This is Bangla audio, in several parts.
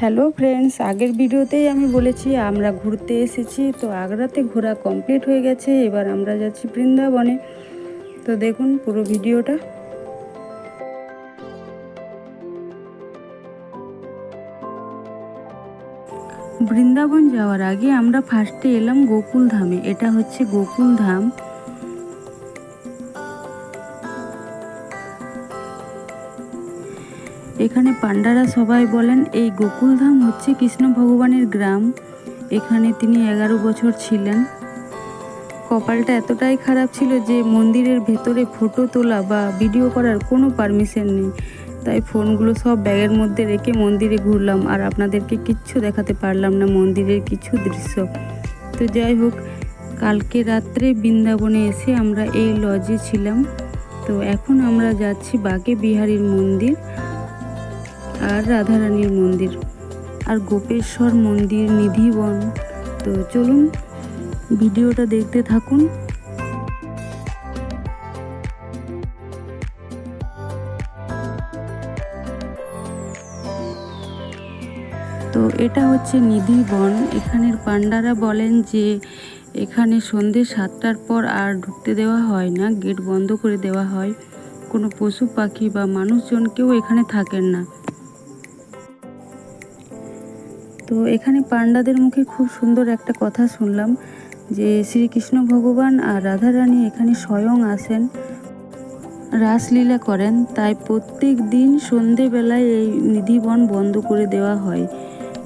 হ্যালো ফ্রেন্ডস আগের ভিডিওতেই আমি বলেছি আমরা ঘুরতে এসেছি, তো আগ্রাতে ঘোরা কমপ্লিট হয়ে গেছে। এবার আমরা যাচ্ছি বৃন্দাবনে। তো দেখুন পুরো ভিডিওটা। বৃন্দাবন যাওয়ার আগে আমরা ফার্স্টে এলাম গোকুল ধামে। এটা হচ্ছে গোকুল ধাম। এখানে পান্ডারা সবাই বলেন, এই গোকুলধাম হচ্ছে কৃষ্ণ ভগবানের গ্রাম। এখানে তিনি এগারো বছর ছিলেন। কপালটা এতটাই খারাপ ছিল যে মন্দিরের ভেতরে ফটো তোলা বা ভিডিও করার কোনো পারমিশন নেই। তাই ফোনগুলো সব ব্যাগের মধ্যে রেখে মন্দিরে ঘুরলাম। আর আপনাদেরকে কিচ্ছু দেখাতে পারলাম না মন্দিরের কিছু দৃশ্য। তো যাই হোক, কালকে রাত্রে বৃন্দাবনে এসে আমরা এই লজে ছিলাম। তো এখন আমরা যাচ্ছি বাকে বিহারীর মন্দির। আর রাধারানীর মন্দির। আর গোপেশ্বর মন্দির নিধিবন। তো চলুন ভিডিওটা দেখতে থাকুন। তো এটা হচ্ছে নিধিবন। এখানের পান্ডারা বলেন যে এখানে সন্ধে সাতটার পর আর ঢুকতে দেওয়া হয় না, গেট বন্ধ করে দেওয়া হয়। কোনো পশু পাখি বা মানুষজন কেউ এখানে থাকেন না। তো এখানে পান্ডাদের মুখে খুব সুন্দর একটা কথা শুনলাম যে শ্রীকৃষ্ণ ভগবান আর রাধারানী এখানে স্বয়ং আসেন রাসলীলা করেন। তাই প্রত্যেক দিন সন্ধেবেলায় এই নিধিবন বন্ধ করে দেওয়া হয়।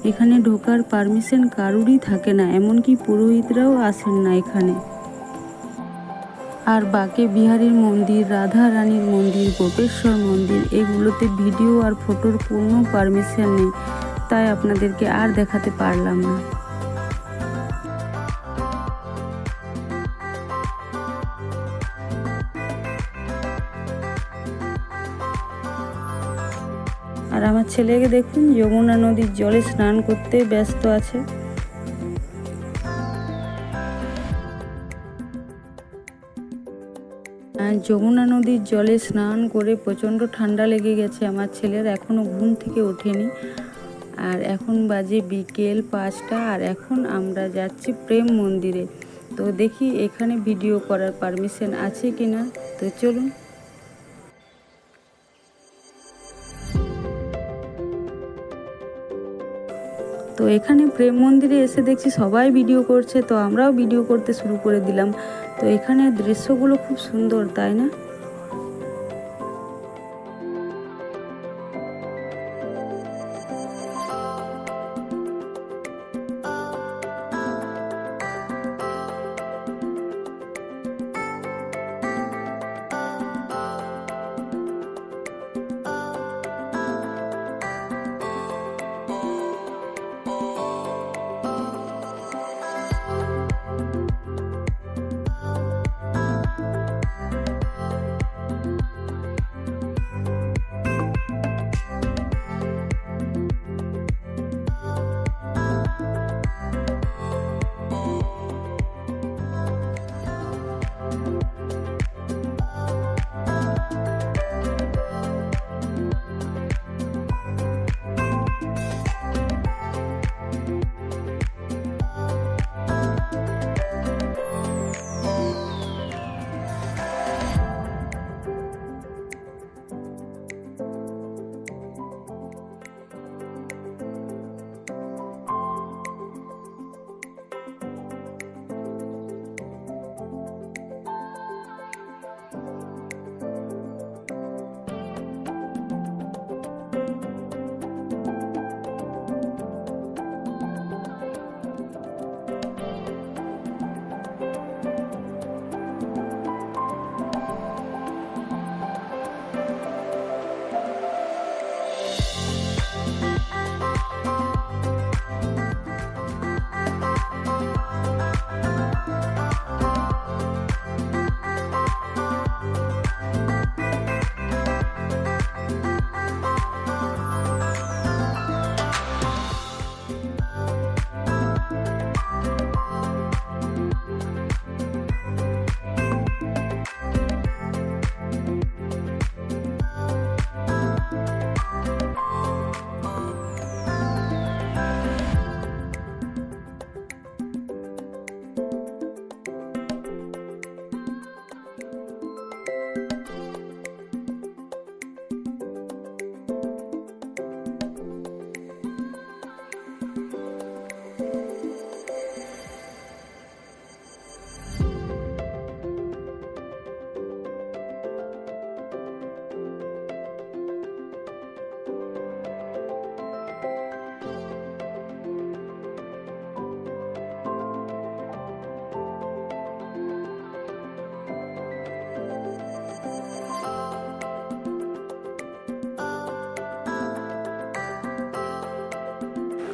এখানে ঢোকার পারমিশন কারুরই থাকে না, এমনকি পুরোহিতরাও আসেন না এখানে। আর বাকে বিহারীর মন্দির রাধা রানীর মন্দির, গোপেশ্বর মন্দির, এগুলোতে ভিডিও আর ফটোর কোনো পারমিশন নেই। তাই আপনাদেরকে আর দেখাতে পারলাম না। আর আমার ছেলেকে দেখুন, যমুনা নদীর জলে স্নান করতে ব্যস্ত আছে। যমুনা নদীর জলে স্নান করে প্রচণ্ড ঠান্ডা লেগে গেছে। আমার ছেলের এখনও ঘুম থেকে ওঠেনি। আর এখন বাজে বিকেল পাঁচটা, আর এখন আমরা যাচ্ছি প্রেম মন্দিরে। তো দেখি এখানে ভিডিও করার পারমিশন আছে কি না তো চলুন। তো এখানে প্রেম মন্দিরে এসে দেখছি সবাই ভিডিও করছে, তো আমরাও ভিডিও করতে শুরু করে দিলাম। তো এখানে দৃশ্যগুলো খুব সুন্দর, তাই না?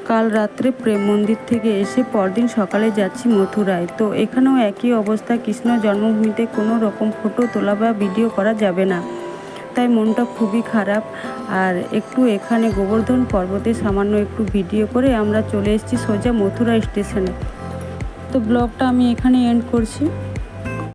কাল রাত্রে প্রেম মন্দির থেকে এসে পরদিন সকালে যাচ্ছি মথুরায়। তো এখানেও একই অবস্থা, কৃষ্ণ জন্মভূমিতে কোনো রকম ফটো তোলা বা ভিডিও করা যাবে না। তাই মনটা খুবই খারাপ। আর একটু এখানে গোবর্ধন পর্বতে সামান্য একটু ভিডিও করে আমরা চলে এসেছি সোজা মথুরা স্টেশনে। তো ব্লগটা আমি এখানে এন্ড করছি।